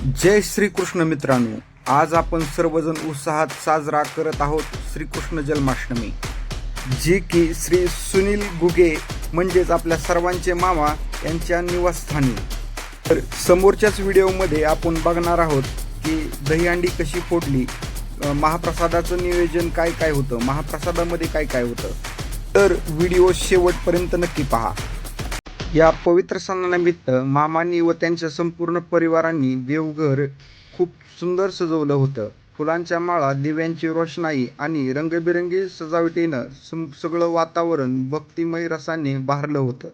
जय श्रीकृष्ण मित्रांनो आज आपण सर्वजण उत्साहात साजरा करत आहोत श्रीकृष्ण जन्माष्टमी जी की श्री सुनील गुगे म्हणजेच आपल्या सर्वांचे मामा यांच्या निवासस्थानी. तर समोरच्याच व्हिडिओमध्ये आपण बघणार आहोत की दहीहंडी कशी फोडली महाप्रसादाचं नियोजन काय काय होतं महाप्रसादामध्ये काय काय होतं. तर व्हिडिओ शेवटपर्यंत नक्की पहा. या पवित्र सणानिमित्त मामांनी व त्यांच्या संपूर्ण परिवारांनी देवघर खूप सुंदर सजवलं होतं. फुलांच्या माळा दिव्यांची रोषणाई आणि रंगबिरंगी सजावटीनं सम- सगळं वातावरण भक्तिमय रसाने भारलं होतं.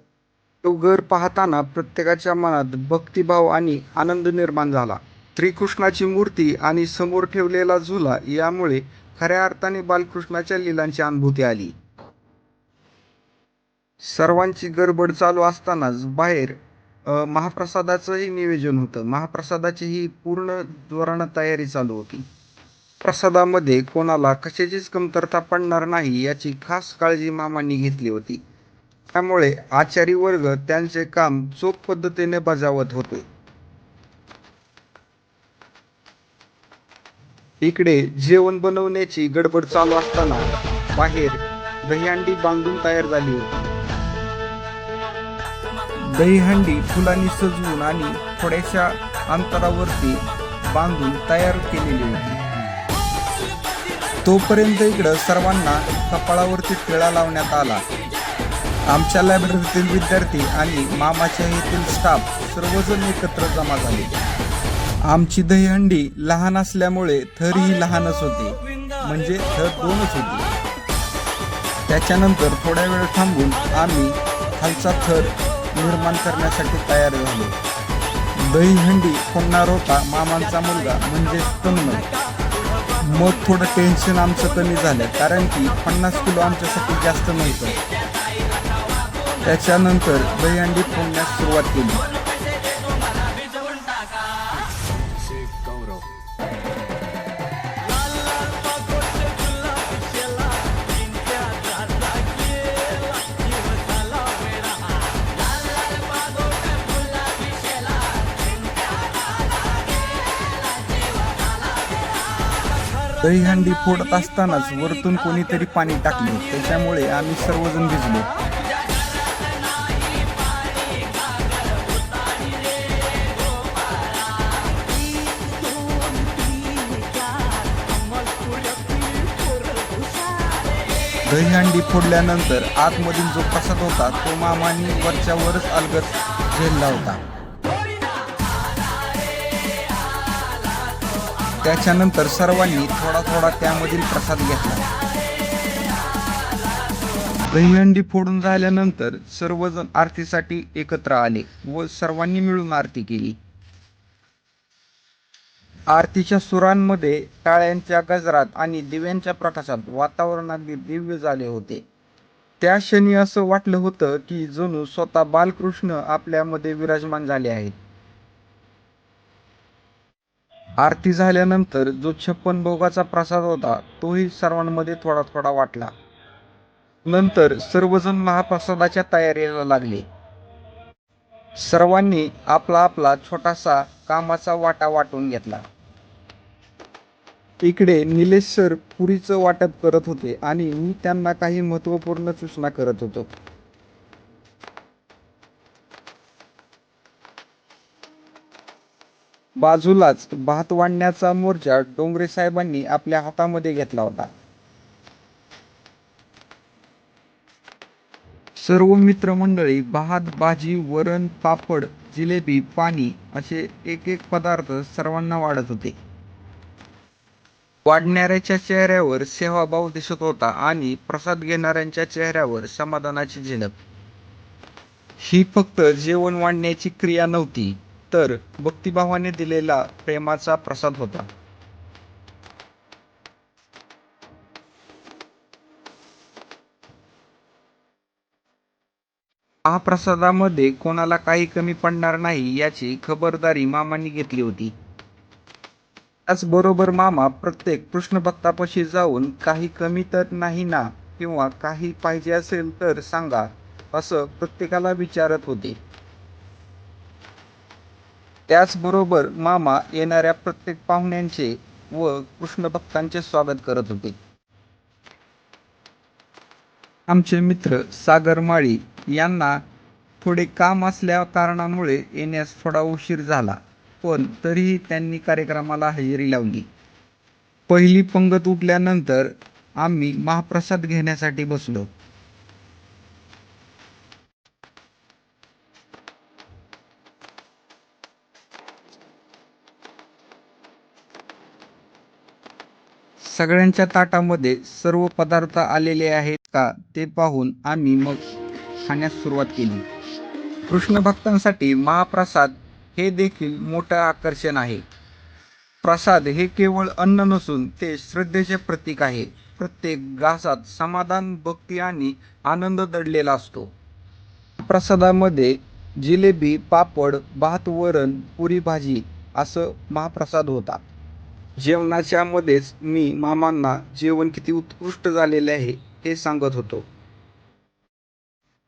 देवघर पाहताना प्रत्येकाच्या मनात भक्तिभाव आणि आनंद निर्माण झाला. श्रीकृष्णाची मूर्ती आणि समोर ठेवलेला झुला यामुळे खऱ्या अर्थाने बालकृष्णाच्या लिलांची अनुभूती आली. सर्वांची गडबड चालू असतानाच बाहेर महाप्रसादाचंही नियोजन होतं. महाप्रसादाची ही पूर्ण जोरानं तयारी चालू होती. प्रसादामध्ये कोणाला कशाचीच कमतरता पडणार नाही याची खास काळजी मामांनी घेतली होती. त्यामुळे आचारी वर्ग त्यांचे काम चोख पद्धतीने बजावत होते. इकडे जेवण बनवण्याची गडबड चालू असताना बाहेर दहीहंडी बांधून तयार झाली होती. दहीहंडी फुलांनी सजवून आणि थोड्याशा अंतरावरती बांधून तयार केलेली होती. तोपर्यंत इकडं सर्वांना कपाळावरती टिळा लावण्यात आला. आमच्या लायब्ररीतील विद्यार्थी आणि मामाच्या येथील स्टाफ सर्वजण एकत्र जमा झाले. आमची दहीहंडी लहान असल्यामुळे थरही लहानच होती. म्हणजे थर दोनच होती. त्याच्यानंतर थोड्या वेळ थांबून आम्ही खालचा थर निर्माण करण्यासाठी तयार झाले. दहीहंडी फोडणार होता मामांचा मुलगा म्हणजे तन्न मग थोडं टेन्शन आमचं कमी झालं कारण की पन्नास किलो आमच्यासाठी जास्त नव्हतं. त्याच्यानंतर दहीहंडी फोडण्यास सुरुवात केली. दहीहंडी फोडत असतानाच वरतून कोणीतरी पाणी टाकले. त्याच्यामुळे आम्ही सर्वजण भिजलो. दहीहंडी फोडल्यानंतर आतमधील जो प्रसाद होता तो मामानी वरच्या वरच अलगत झेलला होता. त्याच्यानंतर सर्वांनी थोडा थोडा त्यामधील प्रसाद घेतला. दहीहंडी फोडून झाल्यानंतर सर्वजण आरतीसाठी एकत्र आले व सर्वांनी मिळून आरती केली. आरतीच्या सुरांमध्ये टाळ्यांच्या गजरात आणि दिव्यांच्या प्रकाशात वातावरण अगदी दिव्य झाले होते. त्या क्षणी असं वाटलं होतं की जणू स्वतः बालकृष्ण आपल्यामध्ये विराजमान झाले आहेत. आरती झाल्यानंतर जो छप्पन भोगाचा प्रसाद होता तोही सर्वांमध्ये थोडा थोडा वाटला. नंतर सर्वजण महाप्रसादाच्या तयारीला लागले. सर्वांनी आपला आपला छोटासा कामाचा वाटा वाटून घेतला. इकडे निलेश सर पुरीचं वाटप करत होते आणि मी त्यांना काही महत्त्वपूर्ण सूचना करत होतो. बाजूलाच भात वाढण्याचा मोर्चा डोंगरे साहेबांनी आपल्या हातामध्ये घेतला होता. सर्व मित्रमंडळी भात भाजी वरण पापड जिलेबी पाणी असे एक एक पदार्थ सर्वांना वाढत होते. वाढणाऱ्याच्या चेहऱ्यावर सेवाभाव दिसत होता आणि प्रसाद घेणाऱ्यांच्या चेहऱ्यावर समाधानाची झिणप ही फक्त जेवण वाढण्याची क्रिया नव्हती तर भक्तिभावाने दिलेला प्रेमाचा प्रसाद होता. महाप्रसादामध्ये कोणाला काही कमी पडणार नाही याची खबरदारी मामांनी घेतली होती. त्याचबरोबर मामा प्रत्येक कृष्ण भक्तापाशी जाऊन काही कमी तर नाही ना किंवा काही पाहिजे असेल तर सांगा असं प्रत्येकाला विचारत होते. त्याचबरोबर मामा येणाऱ्या प्रत्येक पाहुण्यांचे व कृष्णभक्तांचे स्वागत करत होते. आमचे मित्र सागर माळी यांना थोडे काम असल्या कारणामुळे येण्यास थोडा उशीर झाला पण तरीही त्यांनी कार्यक्रमाला हजेरी लावली. पहिली पंगत उठल्यानंतर आम्ही महाप्रसाद घेण्यासाठी बसलो. सगळ्यांच्या ताटामध्ये सर्व पदार्थ आलेले आहेत का ते पाहून आम्ही मग खाण्यास सुरुवात केली. कृष्ण भक्तांसाठी महाप्रसाद हे देखील मोठं आकर्षण आहे. प्रसाद हे केवळ अन्न नसून ते श्रद्धेचे प्रतीक आहे. प्रत्येक घासात समाधान भक्ती आणि आनंद दडलेला असतो. प्रसादामध्ये जिलेबी पापड भात वरण पुरी भाजी असं महाप्रसाद होता जेवणाच्यामध्येच मी मामांना जेवण किती उत्कृष्ट झालेले आहे हे सांगत होतो.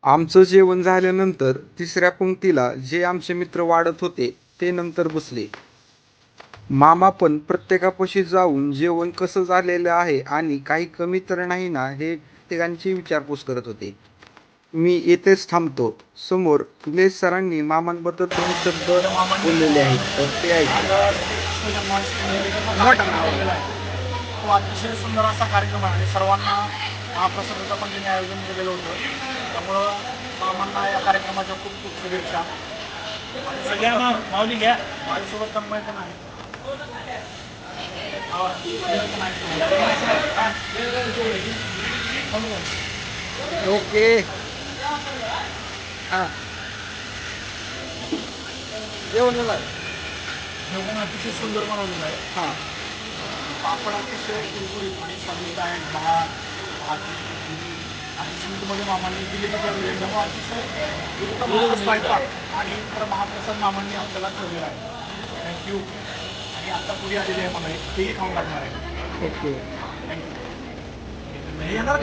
आमचं जेवण झाल्यानंतर तिसऱ्या पंक्तीला जे आमचे मित्र वाढत होते ते नंतर बसले. मामा पण प्रत्येकापाशी जाऊन जेवण कसं झालेलं आहे आणि काही कमी तर नाही ना हे प्रत्येकांची विचारपूस करत होते. मी येथेच थांबतो. समोर निलेश सरांनी मामांबद्दल दोन शब्द बोललेले आहेत. तर ते ऐकले तो अतिशय सुंदर असा कार्यक्रम आहे आणि सर्वांना महाप्रसादाचं पण त्यांनी आयोजन केलेलं होतं. त्यामुळं मामांना या कार्यक्रमाच्या खूप खूप शुभेच्छा. सगळ्या माऊली घ्या. माझ्यासोबत हा, तन्मय पण आहे. ओके. हां. जेवण झालं. जेवण अतिशय सुंदर बनवलेलं आहे. हां. पापड अतिशय कुरकुरीत आणि स्वादिष्ट आहे भात भाजी आणि स्वीटमध्ये मामांनी दिलेली ठेवली त्यामुळे अतिशय उत्तम स्वयंपाक आणि खरं महाप्रसाद मामांनी आपल्याला ठेवलेला आहे. थँक्यू आणि आता पुढे आलेली आहे मला एक तेही खाऊन लागणार आहे. ओके. थँक्यू येणार